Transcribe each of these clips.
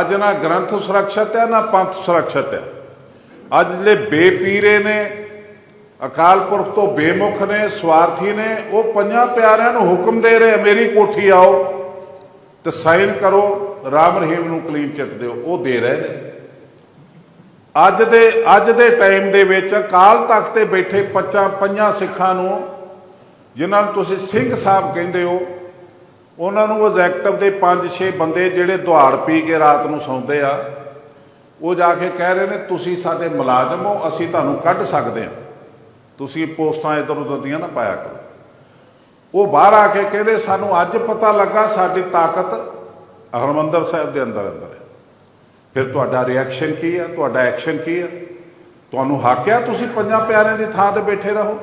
ਅੱਜ ਨਾ ਗ੍ਰੰਥ ਸੁਰੱਖਿਅਤ ਹੈ, ਨਾ ਪੰਥ ਸੁਰੱਖਿਅਤ ਹੈ। ਅੱਜ ਜਿਹੜੇ ਬੇਪੀਰੇ ਨੇ, ਅਕਾਲ ਪੁਰਖ ਤੋਂ ਬੇਮੁਖ ਨੇ, ਸਵਾਰਥੀ ਨੇ, ਉਹ ਪੰਜਾਂ ਪਿਆਰਿਆਂ ਨੂੰ ਹੁਕਮ ਦੇ ਰਹੇ, ਮੇਰੀ ਕੋਠੀ ਆਓ ਤੇ ਸਾਈਨ ਕਰੋ, ਰਾਮ ਰਹੀਮ ਨੂੰ ਕਲੀਨ ਚਿੱਟ ਦਿਓ, ਉਹ ਦੇ ਰਹੇ ਨੇ। ਅੱਜ ਦੇ ਅੱਜ ਦੇ ਟਾਈਮ ਦੇ ਵਿੱਚ ਅਕਾਲ ਤਖਤ ਤੇ ਬੈਠੇ ਪੱਚਾ ਪੰਜਾਂ ਸਿੱਖਾਂ ਨੂੰ, ਜਿਨ੍ਹਾਂ ਨੂੰ ਤੁਸੀਂ ਸਿੰਘ ਸਾਹਿਬ ਕਹਿੰਦੇ ਹੋ ਉਹਨਾਂ ਨੂੰ ਐਗਜ਼ੈਕਟਿਵ ਦੇ 5-6 ਬੰਦੇ ਜਿਹੜੇ ਦੁਹਾੜ ਪੀ ਕੇ ਰਾਤ ਨੂੰ ਸੌਂਦੇ ਆ, ਉਹ ਜਾ ਕੇ ਕਹਿ ਰਹੇ ਨੇ, ਤੁਸੀਂ ਸਾਡੇ ਮੁਲਾਜ਼ਮ ਹੋ, ਅਸੀਂ ਤੁਹਾਨੂੰ ਕੱਢ ਸਕਦੇ ਹਾਂ। ਤੁਸੀਂ ਪੋਸਟਾਂ ਇੱਧਰ ਉੱਧਰ ਦੀਆਂ ਨਾ ਪਾਇਆ ਕਰੋ। ਉਹ ਬਾਹਰ ਆ ਕੇ ਕਹਿੰਦੇ, ਸਾਨੂੰ ਅੱਜ ਪਤਾ ਲੱਗਾ, ਸਾਡੀ ਤਾਕਤ ਹਰਮੰਦਰ ਸਾਹਿਬ ਦੇ ਅੰਦਰ ਅੰਦਰ ਹੈ। ਫਿਰ ਤੁਹਾਡਾ ਰਿਐਕਸ਼ਨ ਕੀ ਹੈ? ਤੁਹਾਡਾ ਐਕਸ਼ਨ ਕੀ ਹੈ? ਤੁਹਾਨੂੰ ਹੱਕ ਆ ਤੁਸੀਂ ਪੰਜਾਂ ਪਿਆਰਿਆਂ ਦੀ ਥਾਂ ਤੇ ਬੈਠੇ ਰਹੋ?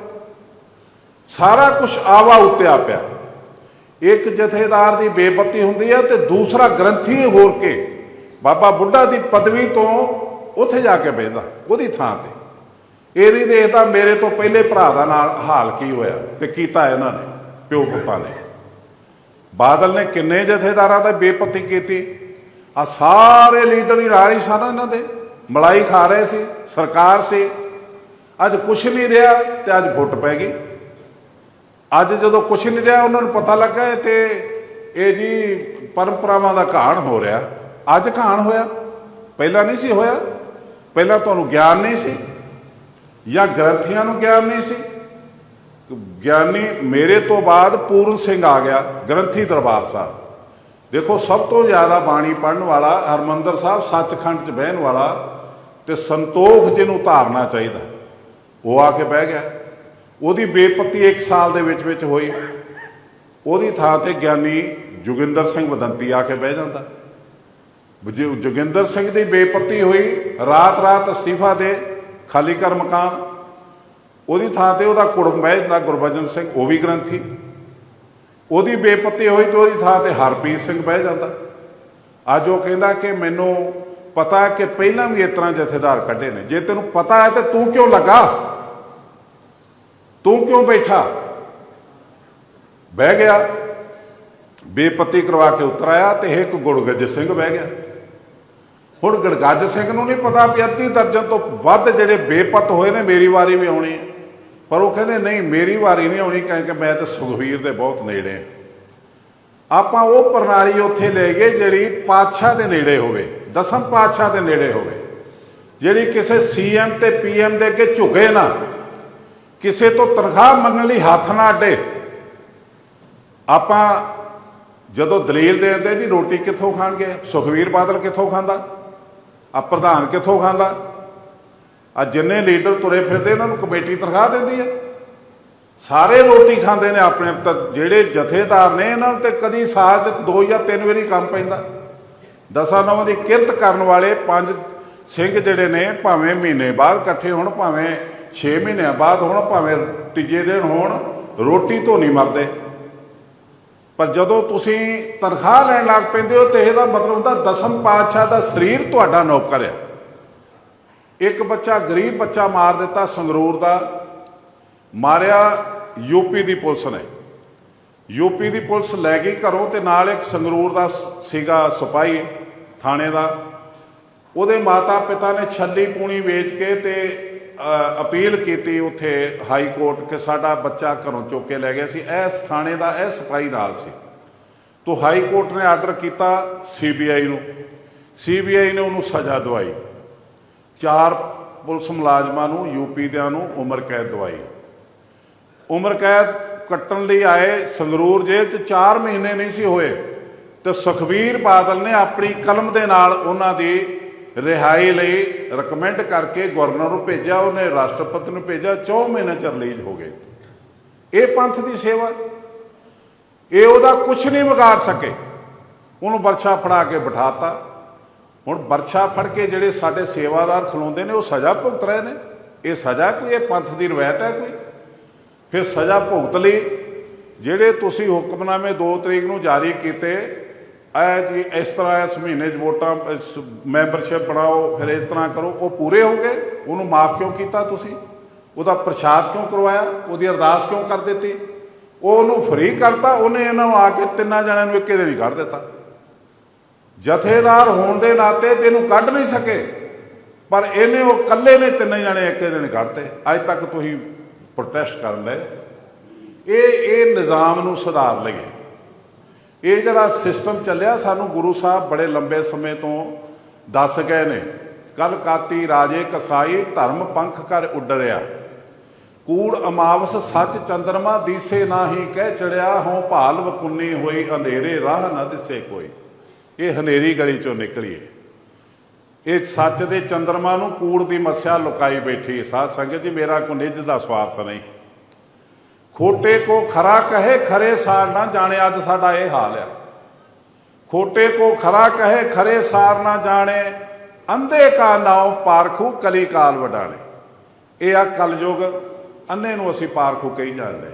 ਸਾਰਾ ਕੁਝ ਆਵਾ ਉੱਤੇ ਆ ਪਿਆ। ਇੱਕ ਜਥੇਦਾਰ ਦੀ ਬੇਪਤੀ ਹੁੰਦੀ ਹੈ ਤੇ ਦੂਸਰਾ ਗ੍ਰੰਥੀ ਹੋਰ ਕੇ ਬਾਬਾ ਬੁੱਢਾ ਦੀ ਪਦਵੀ ਤੋਂ ਉੱਥੇ ਜਾ ਕੇ ਬਹਿੰਦਾ, ਉਹਦੀ ਥਾਂ ਤੇ। ਇਹ ਨਹੀਂ ਦੇਖਦਾ ਮੇਰੇ ਤੋਂ ਪਹਿਲੇ ਭਰਾ ਦਾ ਨਾਲ ਹਾਲ ਕੀ ਹੋਇਆ ਤੇ ਕੀਤਾ ਇਹਨਾਂ ਨੇ, ਪਿਓ ਪੁੱਤਾਂ ਨੇ। ਬਾਦਲ ਨੇ ਕਿੰਨੇ ਜਥੇਦਾਰਾਂ ਦਾ ਬੇਪਤੀ ਕੀਤੀ? ਆ ਸਾਰੇ ਲੀਡਰ ਹੀ ਰਾਜ ਸਨ ਇਹਨਾਂ ਦੇ। ਮਲਾਈ ਖਾ ਰਹੇ ਸੀ, ਸਰਕਾਰ ਸੀ। ਅੱਜ ਕੁਛ ਨਹੀਂ ਰਿਹਾ ਤੇ ਅੱਜ ਫੁੱਟ ਪੈ ਗਈ। ਅੱਜ ਜਦੋਂ ਕੁਛ ਨਹੀਂ ਰਿਹਾ, ਉਹਨਾਂ ਨੂੰ ਪਤਾ ਲੱਗਾ ਇਹ ਤੇ ਇਹ ਜੀ ਪਰੰਪਰਾਵਾਂ ਦਾ ਘਾਣ ਹੋ ਰਿਹਾ। ਅੱਜ ਘਾਣ ਹੋਇਆ। ਪਹਿਲਾਂ ਨਹੀਂ ਸੀ ਹੋਇਆ। ਪਹਿਲਾਂ ਤੁਹਾਨੂੰ ਗਿਆਨ ਨਹੀਂ ਸੀ ਜਾਂ ਗ੍ਰੰਥੀਆਂ ਨੂੰ ਗਿਆਨ ਨਹੀਂ ਸੀ। ਗਿਆਨੀ ਮੇਰੇ ਤੋਂ ਬਾਅਦ ਪੂਰਨ ਸਿੰਘ ਆ ਗਿਆ, ਗ੍ਰੰਥੀ ਦਰਬਾਰ ਸਾਹਿਬ। ਦੇਖੋ, ਸਭ ਤੋਂ ਜ਼ਿਆਦਾ ਬਾਣੀ ਪੜਨ ਵਾਲਾ ਹਰਮੰਦਰ ਸਾਹਿਬ ਸੱਚਖੰਡ 'ਚ ਬਹਿਣ ਵਾਲਾ ਤੇ ਸੰਤੋਖ ਜਿਹਨੂੰ ਧਾਰਨਾ ਚਾਹੀਦਾ, ਉਹ ਆ ਕੇ ਬਹਿ ਗਿਆ। ਉਹਦੀ ਬੇਪਤੀ 1 ਸਾਲ ਦੇ ਵਿੱਚ ਵਿੱਚ ਹੋਈ। ਉਹਦੀ ਥਾਂ ਤੇ ਗਿਆਨੀ ਜੋਗਿੰਦਰ ਸਿੰਘ ਵਦੰਤੀ ਆ ਕੇ ਬਹਿ ਜਾਂਦਾ। ਜੇ ਜੋਗਿੰਦਰ ਸਿੰਘ ਦੀ ਬੇਪਤੀ ਹੋਈ, ਰਾਤ ਰਾਤ ਅਸਤੀਫਾ ਦੇ, ਖਾਲੀ ਕਰ ਮਕਾਨ। ਉਹਦੀ ਥਾਂ ਤੇ ਉਹਦਾ ਕੁੜਮ ਬਹਿ ਜਾਂਦਾ, ਗੁਰਬਚਨ ਸਿੰਘ, ਉਹ ਵੀ ਗ੍ਰੰਥੀ। ਉਹਦੀ ਬੇਪਤੀ ਹੋਈ ਤੇ ਉਹਦੀ ਥਾਂ ਤੇ ਹਰਪ੍ਰੀਤ ਸਿੰਘ ਬਹਿ ਜਾਂਦਾ। ਅੱਜ ਉਹ ਕਹਿੰਦਾ ਕਿ ਮੈਨੂੰ ਪਤਾ ਕਿ ਪਹਿਲਾਂ ਵੀ ਇਸ ਤਰ੍ਹਾਂ ਜਥੇਦਾਰ ਕੱਢੇ ਨੇ। ਜੇ ਤੈਨੂੰ ਪਤਾ ਹੈ ਤੇ ਤੂੰ ਕਿਉਂ ਲੱਗਾ? ਤੂੰ ਕਿਉਂ ਬੈਠਾ? ਬਹਿ ਗਿਆ। ਬੇਪਤੀ ਕਰਵਾ ਕੇ ਉਤਰ ਆਇਆ ਤੇ ਇੱਕ ਗੁਰਗੱਜ ਸਿੰਘ ਬਹਿ ਗਿਆ। ਹੁਣ ਗੜਗੱਜ ਸਿੰਘ ਨੂੰ ਨਹੀਂ ਪਤਾ ਵੀ ਅੱਧੀ ਦਰਜਨ ਤੋਂ ਵੱਧ ਜਿਹੜੇ ਬੇਪਤ ਹੋਏ ਨੇ, ਮੇਰੀ ਵਾਰੀ ਵੀ ਆਉਣੀ ਹੈ। ਪਰ ਉਹ ਕਹਿੰਦੇ, ਨਹੀਂ, ਮੇਰੀ ਵਾਰੀ ਨਹੀਂ ਆਉਣੀ ਕਿਉਂਕਿ ਮੈਂ ਤਾਂ ਸੁਖਵੀਰ ਦੇ ਬਹੁਤ ਨੇੜੇ ਹਾਂ। ਆਪਾਂ ਉਹ ਪ੍ਰਣਾਲੀ ਉੱਥੇ ਲੈ ਗਏ ਜਿਹੜੀ ਪਾਤਸ਼ਾਹ ਦੇ ਨੇੜੇ ਹੋਵੇ, ਦਸਮ ਪਾਤਸ਼ਾਹ ਦੇ ਨੇੜੇ ਹੋਵੇ। ਜਿਹੜੀ ਕਿਸੇ ਸੀਐਮ ਤੇ ਪੀਐਮ ਦੇ ਅੱਗੇ ਝੁਕੇ ਨਾ ਕਿਸੇ ਤੋਂ ਤਨਖਾਹ ਮੰਗਣ ਲਈ ਹੱਥ ਨਾ ਅੱਡੇ। ਆਪਾਂ ਜਦੋਂ ਦਲੀਲ ਦੇ ਦਿੰਦੇ ਜੀ, ਰੋਟੀ ਕਿੱਥੋਂ ਖਾਣਗੇ? ਸੁਖਵੀਰ ਬਾਦਲ ਕਿੱਥੋਂ ਖਾਂਦਾ? ਆ ਪ੍ਰਧਾਨ ਕਿੱਥੋਂ ਖਾਂਦਾ? ਆ ਜਿੰਨੇ ਲੀਡਰ ਤੁਰੇ ਫਿਰਦੇ, ਇਹਨਾਂ ਨੂੰ ਕਮੇਟੀ ਤਨਖਾਹ ਦਿੰਦੀ ਹੈ ਸਾਰੇ ਰੋਟੀ ਖਾਂਦੇ ਨੇ ਆਪਣੇ ਤਾਂ ਜਿਹੜੇ ਜਥੇਦਾਰ ਨੇ, ਇਹਨਾਂ ਨੂੰ ਤੇ ਕਦੀ ਸਾਲ 'ਚ ਦੋ ਜਾਂ ਤਿੰਨ ਵਾਰੀ ਕੰਮ ਪੈਂਦਾ। ਦਸਾਂ ਨੌਂ ਦੀ ਕਿਰਤ ਕਰਨ ਵਾਲੇ ਪੰਜ ਸਿੰਘ ਜਿਹੜੇ ਨੇ, ਭਾਵੇਂ ਮਹੀਨੇ ਬਾਅਦ ਇਕੱਠੇ ਹੋਣ, ਭਾਵੇਂ 6 ਮਹੀਨਿਆਂ ਬਾਅਦ ਹੁਣ ਭਾਵੇਂ ਤੀਜੇ ਦਿਨ ਹੋਣ, ਰੋਟੀ ਤੋਂ ਨਹੀਂ ਮਰਦੇ। ਪਰ ਜਦੋਂ ਤੁਸੀਂ ਤਨਖਾਹ ਲੈਣ ਲੱਗ ਪੈਂਦੇ ਹੋ ਤੇ ਇਹਦਾ ਮਤਲਬ ਹੁੰਦਾ ਦਸਮ ਪਾਤਸ਼ਾਹ ਦਾ ਸਰੀਰ ਤੁਹਾਡਾ ਨੌਕਰ ਹੈ ਇੱਕ ਬੱਚਾ ਗਰੀਬ ਬੱਚਾ ਮਾਰ ਦਿੱਤਾ ਸੰਗਰੂਰ ਦਾ, ਮਾਰਿਆ ਯੂਪੀ ਦੀ ਪੁਲਿਸ ਨੇ। ਯੂਪੀ ਦੀ ਪੁਲਿਸ ਲੈ ਗਈ ਘਰੋਂ ਤੇ ਨਾਲ ਇੱਕ ਸੰਗਰੂਰ ਦਾ ਸੀਗਾ ਸਿਪਾਹੀ ਥਾਣੇ ਦਾ। ਉਹਦੇ ਮਾਤਾ ਪਿਤਾ ਨੇ ਛੱਲੀ ਪੂਣੀ ਵੇਚ ਕੇ ਤੇ ਅਪੀਲ ਕੀਤੀ ਉੱਥੇ ਹਾਈ ਕੋਰਟ ਕਿ ਸਾਡਾ ਬੱਚਾ ਘਰੋਂ ਚੁੱਕ ਕੇ ਲੈ ਗਿਆ ਸੀ। ਇਸ ਥਾਣੇ ਦਾ ਇਹ ਸਿਪਾਹੀ ਨਾਲ ਸੀ। ਤੋਂ ਹਾਈ ਕੋਰਟ ਨੇ ਆਰਡਰ ਕੀਤਾ ਸੀਬੀਆਈ ਨੂੰ। ਸੀਬੀਆਈ ਨੇ ਉਹਨੂੰ ਸਜ਼ਾ ਦਵਾਈ। ਚਾਰ ਪੁਲਿਸ ਮੁਲਾਜ਼ਮਾਂ ਨੂੰ ਯੂਪੀ ਦਿਆਂ ਨੂੰ ਉਮਰ ਕੈਦ ਦਵਾਈ। ਉਮਰ ਕੈਦ ਕੱਟਣ ਲਈ ਆਏ ਸੰਗਰੂਰ ਜੇਲ੍ਹ 'ਚ 4 ਮਹੀਨੇ ਨਹੀਂ ਸੀ ਹੋਏ। ਤੇ ਸੁਖਬੀਰ ਬਾਦਲ ਨੇ ਆਪਣੀ ਕਲਮ ਦੇ ਨਾਲ ਉਹਨਾਂ ਦੀ ਰਿਹਾਈ ਲਈ ਰეკਮੈਂਡ ਕਰਕੇ ਗਵਰਨਰ ਨੂੰ ਭੇਜਿਆ, ਉਹਨੇ ਰਾਸ਼ਟਰਪਤੀ ਨੂੰ ਭੇਜਿਆ 4 ਮਹੀਨੇ ਚ ਰਿਲੀਜ਼ ਹੋ ਗਏ। ਇਹ ਪੰਥ ਦੀ ਸੇਵਾ ਇਹ ਉਹਦਾ ਕੁਝ ਨਹੀਂ ਵਿਗਾੜ ਸਕੇ। ਉਹਨੂੰ ਬਰਛਾ ਫੜਾ ਕੇ ਬਿਠਾਤਾ। ਹੁਣ ਬਰਛਾ ਫੜ ਕੇ ਜਿਹੜੇ ਸਾਡੇ ਸੇਵਾਦਾਰ ਖਲੋਂਦੇ ਨੇ, ਉਹ ਸਜ਼ਾ ਭੁਗਤ ਰਹੇ ਨੇ। ਇਹ ਸਜ਼ਾ ਕੋਈ, ਇਹ ਪੰਥ ਦੀ ਰਵਾਇਤ ਹੈ ਕੋਈ? ਫਿਰ ਸਜ਼ਾ ਭੁਗਤ ਲਈ ਜਿਹੜੇ ਤੁਸੀਂ ਹੁਕਮਨਾਮੇ 2 ਤਰੀਕ ਨੂੰ ਜਾਰੀ ਕੀਤੇ ਐ ਜੀ ਇਸ ਤਰ੍ਹਾਂ ਇਸ ਮਹੀਨੇ 'ਚ ਵੋਟਾਂ ਮੈਂਬਰਸ਼ਿਪ ਬਣਾਓ, ਫਿਰ ਇਸ ਤਰ੍ਹਾਂ ਕਰੋ, ਉਹ ਪੂਰੇ ਹੋ ਗਏ। ਉਹਨੂੰ ਮਾਫ ਕਿਉਂ ਕੀਤਾ ਤੁਸੀਂ? ਉਹਦਾ ਪ੍ਰਸ਼ਾਦ ਕਿਉਂ ਕਰਵਾਇਆ? ਉਹਦੀ ਅਰਦਾਸ ਕਿਉਂ ਕਰ ਦਿੱਤੀ? ਉਹ ਉਹਨੂੰ ਫ੍ਰੀ ਕਰਤਾ, ਉਹਨੇ ਇਹਨਾਂ ਨੂੰ ਆ ਕੇ ਤਿੰਨਾਂ ਜਣਿਆਂ ਨੂੰ ਇੱਕੇ ਦਿਨ ਹੀ ਕਰ ਦਿੱਤਾ। ਜਥੇਦਾਰ ਹੋਣ ਦੇ ਨਾਤੇ ਤੈਨੂੰ ਕੱਢ ਨਹੀਂ ਸਕੇ। ਪਰ ਇਹਨੇ ਉਹ ਇਕੱਲੇ ਨੇ ਤਿੰਨੇ ਜਣੇ ਇੱਕੇ ਦਿਨ ਕੱਢਤੇ। ਅੱਜ ਤੱਕ ਤੁਸੀਂ ਪ੍ਰੋਟੈਸਟ ਕਰਨ ਲਏ। ਇਹ ਇਹ ਨਿਜ਼ਾਮ ਨੂੰ ਸੁਧਾਰ ਲਈਏ। ਇਹ ਜਿਹੜਾ ਸਿਸਟਮ ਚੱਲਿਆ, ਸਾਨੂੰ ਗੁਰੂ ਸਾਹਿਬ ਬੜੇ ਲੰਬੇ ਸਮੇਂ ਤੋਂ ਦੱਸ ਗਏ ਨੇ ਕਲ ਕਾਤੀ ਰਾਜੇ ਕਸਾਈ, ਧਰਮ ਪੰਖ ਕਰ ਉੱਡਰਿਆ। ਕੂੜ ਅਮਾਵਸ ਸੱਚ ਚੰਦਰਮਾ ਦੀਸੇ ਨਾਹੀ ਕਹਿ ਚੜਿਆ ਹੋਂ ਭਾਲ ਵਕੁੰਨੀ ਹੋਈ, ਹਨੇਰੇ ਰਾਹ ਨਾ ਦਿਸੇ ਕੋਈ। ਇਹ ਹਨੇਰੀ ਗਲੀ ਚੋਂ ਨਿਕਲੀਏ ਇਹ ਸੱਚ ਦੇ ਚੰਦਰਮਾ ਨੂੰ ਕੂੜ ਦੀ ਮੱਸਿਆ ਲੁਕਾਈ ਬੈਠੀ ਸਾਧ ਸੰਗਤ ਜੀ, ਮੇਰਾ ਕੋ ਨਿੱਜ ਦਾ ਸਵਾਰਥ ਨਹੀਂ। ਖੋਟੇ ਕੋ ਖਰਾ ਕਹੇ ਖਰੇ ਸਾਰ ਨਾ ਜਾਣੇ, ਅੱਜ ਸਾਡਾ ਇਹ ਹਾਲ ਆ। ਖੋਟੇ ਕੋ ਖਰਾ ਕਹੇ ਖਰੇ ਸਾਰ ਨਾ ਜਾਣੇ, ਅੰਧੇ ਕਾ ਨਾਉ ਪਾਰਖੂ ਕਲੀ ਕਾਲ ਵਡਾਣੇ। ਇਹ ਆ ਕਲਯੁਗ, ਅੰਨੇ ਨੂੰ ਅਸੀਂ ਪਾਰਖੂ ਕਹੀ ਜਾਂਦੇ।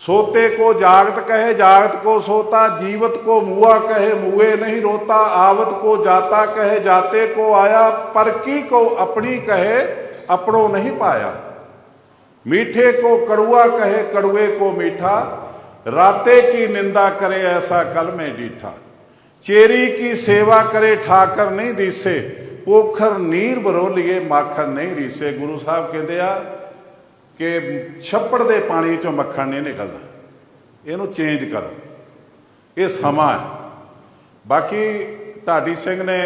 ਸੋਤੇ ਕੋ ਜਾਗਤ ਕਹੇ, ਜਾਗਤ ਕੋ ਸੋਤਾ, ਜੀਵਤ ਕੋ ਮੂਆ ਕਹੇ, ਮੂਏ ਨਹੀਂ ਰੋਤਾ, ਆਵਤ ਕੋ ਜਾਤਾ ਕਹੇ, ਜਾਤੇ ਕੋ ਆਇਆ, ਪਰ ਕੀ ਕੋ ਆਪਣੀ ਕਹੇ, ਆਪਣੋ ਨਹੀਂ ਪਾਇਆ। मीठे को कड़ुआ कहे कड़ुए को मीठा राते की निंदा करे ऐसा कल में डीठा चेरी की सेवा करे ठाकर नहीं दिसे पोखर नीर बरोलीए माखन नहीं रीसे गुरु साहब ਕਹਿੰਦੇ ਆ ਕਿ ਛੱਪੜ ਦੇ ਪਾਣੀ ਚੋਂ ਮੱਖਣ ਨਹੀਂ ਨਿਕਲਦਾ ਇਹਨੂੰ ਚੇਂਜ ਕਰੋ ਇਹ ਸਮਾਂ ਹੈ ਬਾਕੀ ਢਾਡੀ ਸਿੰਘ ਨੇ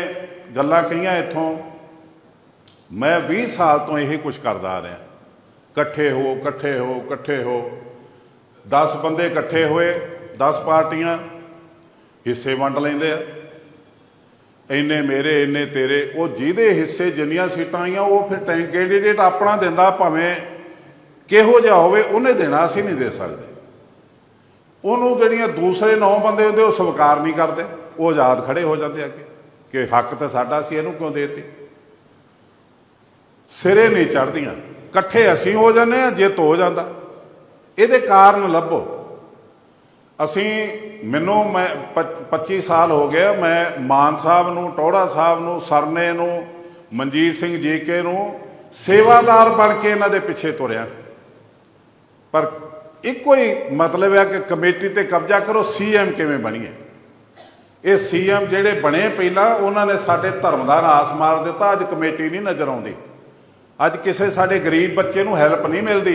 ਗੱਲਾਂ ਕਹੀਆਂ ਇੱਥੋਂ ਮੈਂ 20 ਸਾਲ ਤੋਂ ਇਹੀ ਕੁਝ ਕਰਦਾ ਆ ਰਿਹਾ ਇਕੱਠੇ ਹੋ ਇਕੱਠੇ ਹੋ ਇਕੱਠੇ ਹੋ। 10 ਬੰਦੇ ਇਕੱਠੇ ਹੋਏ 10 ਪਾਰਟੀਆਂ, ਹਿੱਸੇ ਵੰਡ ਲੈਂਦੇ ਆ। ਇੰਨੇ ਮੇਰੇ, ਇੰਨੇ ਤੇਰੇ, ਉਹ ਜਿਹਦੇ ਹਿੱਸੇ ਜਿੰਨੀਆਂ ਸੀਟਾਂ ਆਈਆਂ, ਉਹ ਫਿਰ ਟੈਂ ਕੈਂਡੀਡੇਟ ਆਪਣਾ ਦਿੰਦਾ ਭਾਵੇਂ ਕਿਹੋ ਜਿਹਾ ਹੋਵੇ, ਉਹਨੇ ਦੇਣਾ ਅਸੀਂ ਨਹੀਂ ਦੇ ਸਕਦੇ। ਉਹਨੂੰ ਜਿਹੜੀਆਂ ਦੂਸਰੇ ਨੌ ਬੰਦੇ ਹੁੰਦੇ, ਉਹ ਸਵੀਕਾਰ ਨਹੀਂ ਕਰਦੇ। ਉਹ ਆਜ਼ਾਦ ਖੜੇ ਹੋ ਜਾਂਦੇ ਅੱਗੇ, ਕਿ ਹੱਕ ਤਾਂ ਸਾਡਾ ਸੀ, ਇਹਨੂੰ ਕਿਉਂ ਦੇਤੀ? ਸਿਰੇ ਨਹੀਂ ਚੜਦੀਆਂ ਇਕੱਠੇ ਅਸੀਂ ਹੋ ਜਾਂਦੇ ਆ ਜਿੱਤ ਹੋ ਜਾਂਦਾ। ਇਹਦੇ ਕਾਰਨ ਲੱਭੋ। ਅਸੀਂ, ਮੈਨੂੰ ਮੈਂ ਪ- 25 ਸਾਲ ਹੋ ਗਿਆ ਮੈਂ ਮਾਨ ਸਾਹਿਬ ਨੂੰ ਟੋੜਾ ਸਾਹਿਬ ਨੂੰ, ਸਰਨੇ ਨੂੰ, ਮਨਜੀਤ ਸਿੰਘ ਜੀਕੇ ਨੂੰ ਸੇਵਾਦਾਰ ਬਣ ਕੇ ਇਹਨਾਂ ਦੇ ਪਿੱਛੇ ਤੁਰਿਆ। ਪਰ ਇੱਕੋ ਹੀ ਮਤਲਬ ਹੈ ਕਿ ਕਮੇਟੀ ਤੇ ਕਬਜ਼ਾ ਕਰੋ ਸੀਐਮ ਕਿਵੇਂ ਬਣੀਏ? ਇਹ ਸੀਐਮ ਜਿਹੜੇ ਬਣੇ ਪਹਿਲਾਂ, ਉਹਨਾਂ ਨੇ ਸਾਡੇ ਧਰਮ ਦਾ ਨਾਸ ਮਾਰ ਦਿੱਤਾ, ਅੱਜ ਕਮੇਟੀ ਨਹੀਂ ਨਜ਼ਰ ਆਉਂਦੀ। ਅੱਜ ਕਿਸੇ ਸਾਡੇ ਗਰੀਬ ਬੱਚੇ ਨੂੰ ਹੈਲਪ ਨਹੀਂ ਮਿਲਦੀ।